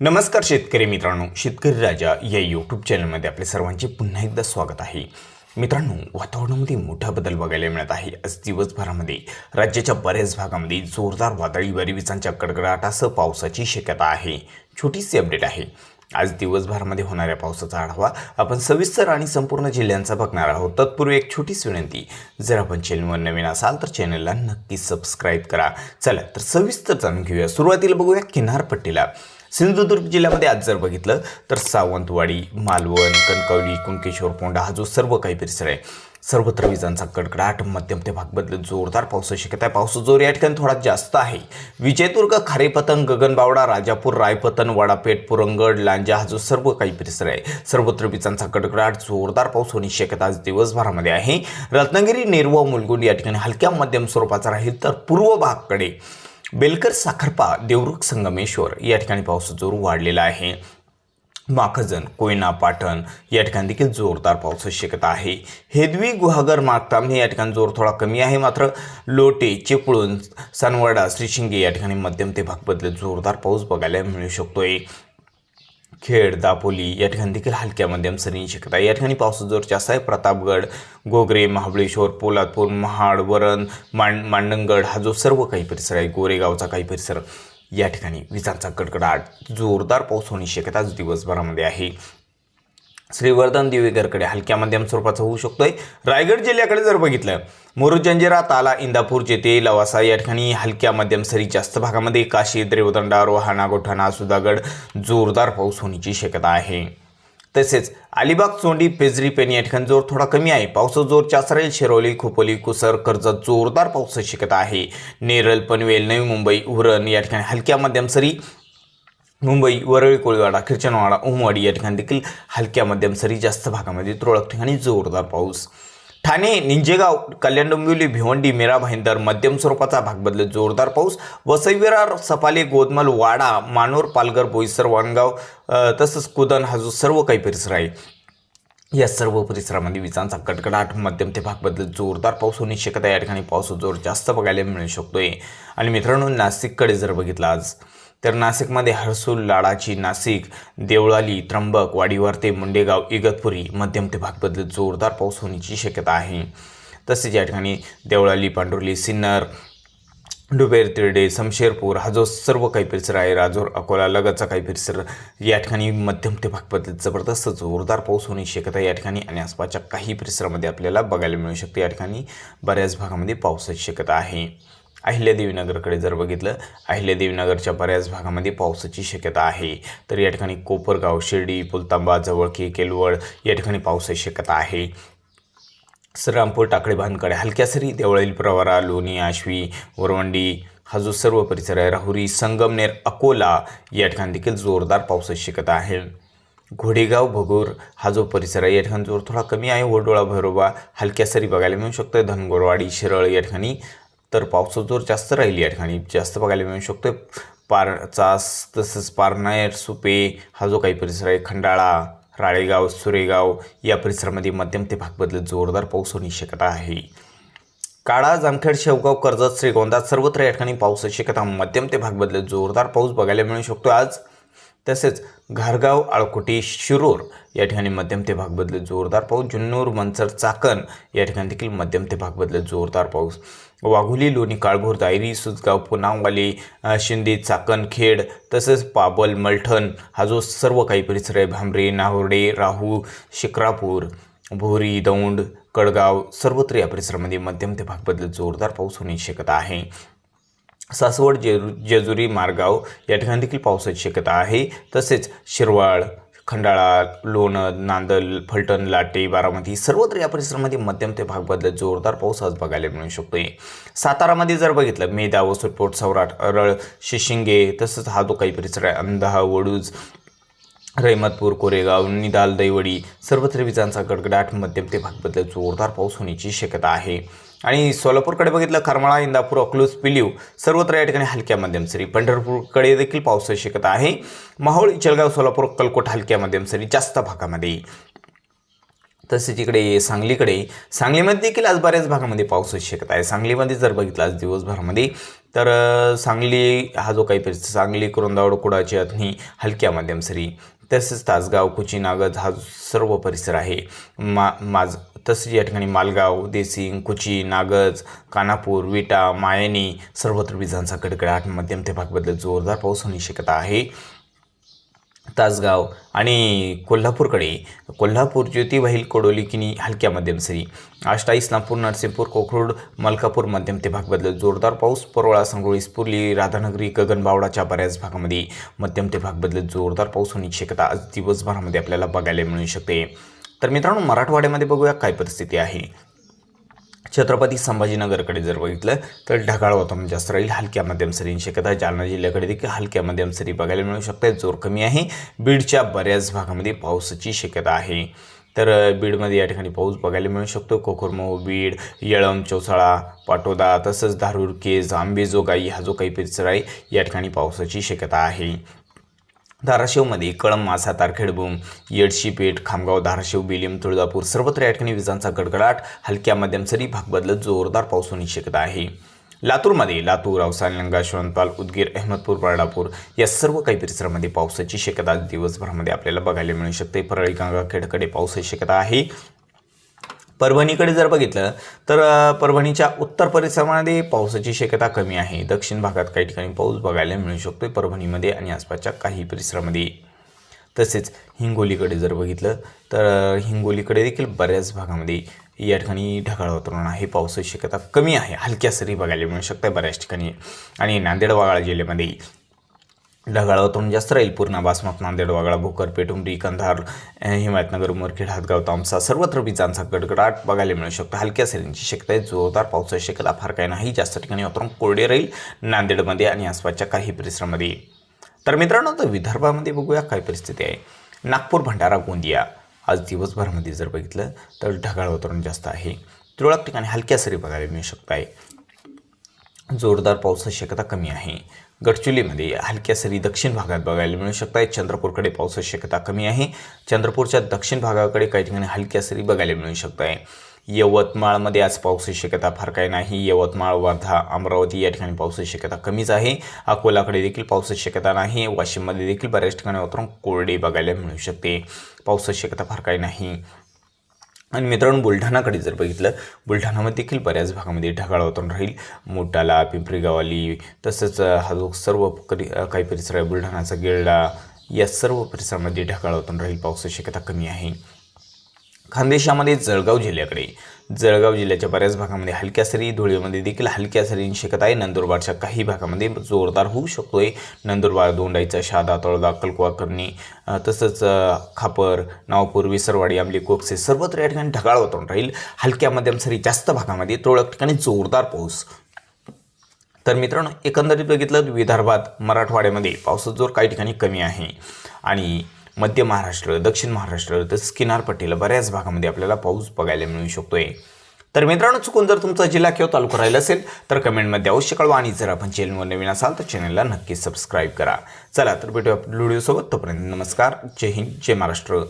नमस्कार शेतकरी मित्रांनो शेतकरी राजा या यूट्यूब चॅनलमध्ये आपले सर्वांचे पुन्हा एकदा स्वागत आहे. मित्रांनो वातावरणामध्ये मोठा बदल बघायला मिळत आहे. आज दिवसभरामध्ये राज्याच्या बऱ्याच भागामध्ये जोरदार वादळी वारी विजांच्या कडकडाटासह पावसाची शक्यता आहे. छोटीशी अपडेट आहे. आज दिवसभरामध्ये होणाऱ्या पावसाचा आढावा आपण सविस्तर आणि संपूर्ण जिल्ह्यांचा बघणार आहोत. तत्पूर्वी एक छोटीच विनंती जर आपण चॅनलवर नवीन असाल तर चॅनलला नक्की सबस्क्राईब करा. चला तर सविस्तर जाणून घेऊया. सुरुवातीला बघूया किनारपट्टीला. सिंधुदुर्ग जिल्ह्यामध्ये आज जर बघितलं तर सावंतवाडी मालवण कणकवली कुणकेश्वर पोंडा हा जो सर्व काही परिसर आहे सर्वत्र विजांचा कडकडाट मध्यम ते भाग बदलत जोरदार पावसाची शक्यता आहे. पावसाचा जोर या ठिकाणी थोडा जास्त आहे. विजयदुर्ग खारेपतन गगनबावडा राजापूर रायपतन वाडापेठ पुरंगड लांजा हा जो सर्व काही परिसर आहे सर्वत्र विजांचा कडकडाट जोरदार पाऊस होण्याची शक्यता आज दिवसभरामध्ये आहे. रत्नागिरी नेरवा मुलगुंड या ठिकाणी हलक्या मध्यम स्वरूपाचा राहील तर पूर्व भागकडे बेलकर साखरपा देवरुख संगमेश्वर या ठिकाणी पावसाचा जोर वाढलेला आहे. माखजन कोयना पाटण या ठिकाणी देखील जोरदार पावसाची शक्यता आहे. हेदवी गुहागर मागतामने या ठिकाणी जोर थोडा कमी आहे. मात्र लोटे चिपळूण सनवाडा श्रीशिंगे या ठिकाणी मध्यम ते भाग बदलत जोरदार पाऊस बघायला मिळू शकतोय. खेड दापोली या ठिकाणी देखील हलक्या मध्यम सरींची शक्यता आहे. या ठिकाणी पावसाचा जोर जास्त आहे प्रतापगड गोगरे महाबळेश्वर पोलादपूर महाड वरण मांड मांडणगड हा जो सर्व काही परिसर आहे गोरेगावचा काही परिसर या ठिकाणी विजांचा कडकडाट जोरदार पाऊस होण्याची शक्यता आज दिवसभरामध्ये आहे श्रीवर्धन दिवेगरकडे हलक्या मध्यम स्वरूपाचा होऊ शकतोय. रायगड जिल्ह्याकडे जर बघितलं मुरुजंजिरा ताला इंदापूर जेते लवासा या ठिकाणी हलक्या मध्यम सरी जास्त भागामध्ये काशी रेवदंडा रोहाणा गोठाणा सुधागड जोरदार पाऊस होण्याची शक्यता आहे. तसेच अलिबाग चोंडी पेजरी पेन या ठिकाणी जोर थोडा कमी आहे. पावसाचा जोर चासरेल शिरोली खोपोली कुसर कर्जत जोरदार पावसाची शक्यता आहे. नेरळ पनवेल नवी मुंबई उरण या ठिकाणी हलक्या मध्यम सरी मुंबई वरळी कोळीवाडा खिरचनवाडा उमवाडी या ठिकाणी देखील हलक्या मध्यम सरी जास्त भागामध्ये तुरळक ठिकाणी जोरदार पाऊस. ठाणे निंजेगाव कल्याण डोंबिवली भिवंडी मीरा भाईंदर मध्यम स्वरूपाचा भाग बदलत जोरदार पाऊस. वसईविरार सपाले गोदमल वाडा मानोर पालघर बोईसर वाणगाव तसंच कुदन हा जो सर्व काही परिसर आहे या सर्व परिसरामध्ये विजांचा कडकडाट मध्यम ते भाग बदलत जोरदार पाऊस होण्याची शक्यता या ठिकाणी पाऊस जोर जास्त बघायला मिळू शकतोय. आणि मित्रांनो नाशिककडे जर बघितलं आज तर नाशिकमध्ये हर्सूल लाडाची नाशिक देवळाली त्र्यंबक वाडीवर्ते मुंडेगाव इगतपुरी मध्यम ते भाग बदलत जोरदार पाऊस होण्याची शक्यता आहे. तसेच या ठिकाणी देवळाली पांडुर्ली सिन्नर डुबेर तिरडे समशेरपूर हा जो सर्व काही परिसर आहे. राजूर अकोला लगतचा काही परिसर या ठिकाणी मध्यम ते भाग बदलत जबरदस्त जोरदार पाऊस होण्याची शक्यता या ठिकाणी आणि आसपासच्या काही परिसरामध्ये आपल्याला बघायला मिळू शकते. या ठिकाणी बऱ्याच भागामध्ये पावसाची शक्यता आहे. अहिल्यादेवीनगरकडे जर बघितलं अहिल्यादेवीनगरच्या बऱ्याच भागामध्ये पावसाची शक्यता आहे. तर या ठिकाणी कोपरगाव शिर्डी पुलतांबा जवळकी केलवड या ठिकाणी पावसाची शक्यता आहे. श्रीरामपूर टाकडे भानकडे हलक्या सरी देवळील प्रवारा लोणी आश्वी वरवंडी हा जो सर्व परिसर आहे. राहुरी संगमनेर अकोला या ठिकाणी देखील जोरदार पावसाची शक्यता आहे. घोडेगाव भगूर हा जो परिसर आहे या ठिकाणी जोर थोडा कमी आहे. वडोळा भैरोबा हलक्या सरी बघायला मिळू शकतो धनगोरवाडी शिरळ या ठिकाणी तर पावसाचा जोर जास्त राहील या ठिकाणी जास्त बघायला मिळू शकतो पार चास तसंच पारनायर सुपे हा जो काही परिसर आहे खंडाळा राळेगाव सुरेगाव या परिसरामध्ये मध्यम ते भाग बदलत जोरदार पाऊस होण्याची शक्यता आहे. काळा जामखेड शेवगाव कर्जत श्रीगोंदा सर्वत्र या ठिकाणी पावसाची शक्यता मध्यम ते भाग बदलत जोरदार पाऊस बघायला मिळू शकतो आज. तसेच घारगाव आळकोटी शिरूर या ठिकाणी मध्यम ते भाग बदलत जोरदार पाऊस. जुन्नूर मंचर चाकण या ठिकाणी देखील मध्यम ते भाग बदलत जोरदार पाऊस. वाघोली लोणी काळभोर दायरी सुजगाव पुनाववाली शिंदे चाकणखेड तसेच पाबल मलठण हा जो सर्व काही परिसर आहे भांबरे नाहोर्डे राहू शिक्रापूर भोरी दौंड कडगाव सर्वत्र या परिसरामध्ये मध्यम ते भाग जोरदार पाऊस होण्याची शक्यता आहे. सासवड जेजू जेजुरी मारगाव या ठिकाणी देखील पावसाची शक्यता आहे. तसेच शिरवाळ खंडाळा लोणद नांदल फलटण लाटे बारामती सर्वत्र या परिसरामध्ये मध्यम ते भाग बदलत जोरदार पाऊस आज बघायला मिळू शकतोय. सातारामध्ये जर बघितलं मेदा वसुटपोट सौराट अरळ शिशिंगे तसंच हा जो काही परिसर आहे अंधा वडूज रहमतपूर कोरेगाव निदाल दैवडी सर्वत्र विजांचा गडगडाट मध्यम ते भाग बदलत जोरदार पाऊस होण्याची शक्यता आहे. आणि सोलापूरकडे बघितलं करमाळा इंदापूर अकलूज पिलीव सर्वत्र या ठिकाणी हलक्या मध्यम सरी. पंढरपूरकडे देखील पावसाची शक्यता आहे. माहोळ इचलगाव सोलापूर अक्कलकोट हलक्या मध्यम सरी जास्त भागामध्ये. तसेच इकडे सांगलीकडे सांगलीमध्ये देखील आज बऱ्याच भागामध्ये पावसाची शक्यता आहे. सांगलीमध्ये जर बघितलं आज दिवसभरामध्ये तर सांगली हा जो काही परिसर सांगली कुरुंदावड कुडाची अथनी हलक्या मध्यम सरी. तसेच तासगाव कुची नागज हा सर्व परिसर आहे. मा माज तसेच या ठिकाणी मालगाव देसिंग कुची नागज कानापूर विटा मायनी सर्वत्र विजांचा कडकडाट मध्यम ते भाग जोरदार पाऊस होण्याची शक्यता आहे. तासगाव आणि कोल्हापूरकडे. कोल्हापूर ज्योतिबाईल कोडोली किनी हलक्या मध्यम सरी. आष्टा इस्लामपूर नरसिंहपूर कोखरूड मलकापूर मध्यम ते भाग बदलत जोरदार पाऊस परोळा संगोळी स्पुर्ली राधानगरी गगनबावडाच्या बऱ्याच भागामध्ये मध्यम ते भाग बदलत जोरदार पाऊस होण्याची शक्यता आज दिवसभरामध्ये आपल्याला बघायला मिळू शकते. तर मित्रांनो मराठवाड्यामध्ये बघूया काय परिस्थिती आहे. छत्रपती संभाजीनगरकडे जर बघितलं तर ढगाळ वातावरण जास्त राहील. हलक्या मध्यम सरींची शक्यता जालना जिल्ह्याकडे देखील हलक्या मध्यम सरी बघायला मिळू शकतात. जोर कमी आहे. बीडच्या बऱ्याच भागामध्ये पावसाची शक्यता आहे. तर बीडमध्ये या ठिकाणी पाऊस बघायला मिळू शकतो. कोकरमऊ बीड येळम चौसाळा पाटोदा तसंच धारूर केज आंबेजोगाई हा जो काही परिसर आहे या ठिकाणी पावसाची शक्यता आहे. धाराशिवमध्ये कळंब मासा तारखेडबूम येडशीपेठ खामगाव धाराशिव बेलिम तुळजापूर सर्वत्र या ठिकाणी विजांचा गडगडाट. हलक्या मध्यम सरी भाग बदलत जोरदार पाऊस होण्याची शक्यता आहे. लातूरमध्ये लातूर अवसान लंगा शवंतपाल उदगीर अहमदपूर बर्डापूर या सर्व काही परिसरामध्ये पावसाची शक्यता दिवसभरामध्ये आपल्याला बघायला मिळू शकते. परळी गंगाखेडकडे पावसाची शक्यता आहे. परभणीकडे जर बघितलं तर परभणीच्या उत्तर परिसरामध्ये पावसाची शक्यता कमी आहे. दक्षिण भागात काही ठिकाणी पाऊस बघायला मिळू शकतो परभणीमध्ये आणि आसपासच्या काही परिसरामध्ये. तसेच हिंगोलीकडे जर बघितलं तर हिंगोलीकडे देखील बऱ्याच भागामध्ये या ठिकाणी ढगाळ वातावरण आहे. पावसाची शक्यता कमी आहे. हलक्या सरी बघायला मिळू शकतात बऱ्याच ठिकाणी. आणि नांदेड वाघाळा जिल्ह्यामध्ये ढगाळ वातावरण जास्त राहील. पूर्ण बासमत नांदेड वागळा भोकर पेटुंबरी कंधार हिमायतनगर उमरखेड हातगाव तामसा सर्वत्र विजांचा गडगडाट बघायला मिळू शकतो. हलक्या सरींची शक्यता आहे. जोरदार पावसाची शक्यता फार काही नाही. जास्त ठिकाणी वातावरण कोरडे राहील नांदेडमध्ये आणि आसपासच्या काही परिसरामध्ये. तर मित्रांनो तर विदर्भामध्ये बघूया काय परिस्थिती आहे. नागपूर भंडारा गोंदिया. आज दिवसभरामध्ये जर बघितलं तर ढगाळ वातावरण जास्त आहे. तुरळक ठिकाणी हलक्या सरी बघायला मिळू शकत आहे जोरदार पावसाची शक्यता कमी आहे. गडचिरोलीमध्ये हलक्या सरी दक्षिण भागात बघायला मिळू शकत आहे चंद्रपूरकडे पावसाची शक्यता कमी आहे. चंद्रपूरच्या दक्षिण भागाकडे काही ठिकाणी हलक्या सरी बघायला मिळू शकत आहे यवतमाळमध्ये आज पावसाची शक्यता फार काही नाही. यवतमाळ वर्धा अमरावती या ठिकाणी पावसाची शक्यता कमीच आहे. अकोलाकडे देखील पावसाची शक्यता नाही. वाशिममध्ये देखील बऱ्याच ठिकाणी वातावरण कोरडे बघायला मिळू शकते. पावसाची शक्यता फार काही नाही. आणि मित्रांनो बुलढाणाकडे जर बघितलं बुलढाणामध्ये देखील बऱ्याच भागामध्ये ढगाळ वातावरण राहील. मोटाला पिंपरी गावाली तसंच हा जो सर्व करी काही परिसर आहे बुलढाणाचा गिरडा या सर्व परिसरामध्ये ढगाळ वातावरण राहील. पावसाची शक्यता कमी आहे. खानदेशामध्ये जळगाव जिल्ह्याकडे. जळगाव जिल्ह्याच्या बऱ्याच भागामध्ये हलक्या सरी धुळेमध्ये देखील हलक्या सरींची शक्यता आहे. नंदुरबारच्या काही भागामध्ये जोरदार होऊ शकतोय. नंदुरबार दोंडाईचा शहादा तळोदा कलकुवा करणी तसंच खापर नावपूर विसरवाडी आंबली कोकसे सर्वत्र या ठिकाणी ढगाळ वातावरण राहील. हलक्या मध्यम सरी जास्त भागामध्ये तुरळक ठिकाणी जोरदार पाऊस. तर मित्रांनो एकंदरीत बघितलं विदर्भात मराठवाड्यामध्ये पावसाचा जोर काही ठिकाणी कमी आहे. आणि मध्य महाराष्ट्र दक्षिण महाराष्ट्र तसंच किनारपट्टीला बऱ्याच भागामध्ये आपल्याला पाऊस बघायला मिळू शकतोय. तर मित्रांनो चुकून जर तुमचा जिल्हा किंवा तालुका राहिला असेल तर कमेंटमध्ये अवश्य कळवा आणि जर आपण चॅनलवर नवीन असाल तर चॅनलला नक्की सबस्क्राईब करा. चला तर भेटूया व्हिडिओसोबत. तोपर्यंत नमस्कार. जय हिंद जय महाराष्ट्र.